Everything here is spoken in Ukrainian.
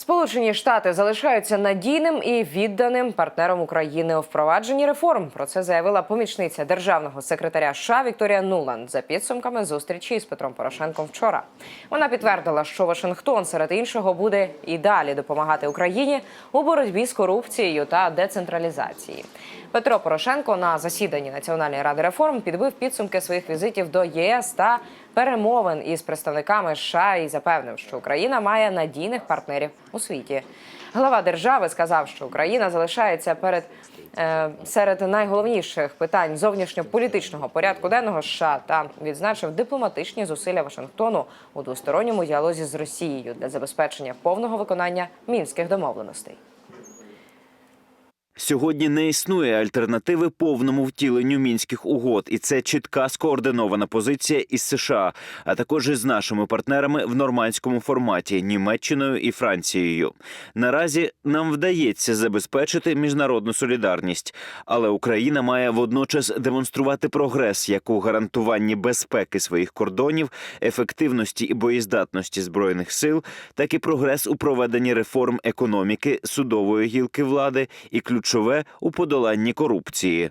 Сполучені Штати залишаються надійним і відданим партнером України у впровадженні реформ. Про це заявила помічниця державного секретаря США Вікторія Нуланд за підсумками зустрічі з Петром Порошенком вчора. Вона підтвердила, що Вашингтон серед іншого буде і далі допомагати Україні у боротьбі з корупцією та децентралізацією. Петро Порошенко на засіданні Національної ради реформ підбив підсумки своїх візитів до ЄС та перемовин із представниками США і запевнив, що Україна має надійних партнерів у світі. Глава держави сказав, що Україна залишається перед е, серед найголовніших питань зовнішньополітичного порядку денного США та відзначив дипломатичні зусилля Вашингтону у двосторонньому діалозі з Росією для забезпечення повного виконання мінських домовленостей. Сьогодні не існує альтернативи повному втіленню мінських угод, і це чітка скоординована позиція із США, а також із нашими партнерами в нормандському форматі Німеччиною і Францією. Наразі нам вдається забезпечити міжнародну солідарність, але Україна має водночас демонструвати прогрес як у гарантуванні безпеки своїх кордонів, ефективності і боєздатності збройних сил, так і прогрес у проведенні реформ економіки, судової гілки влади і ключове у подоланні корупції.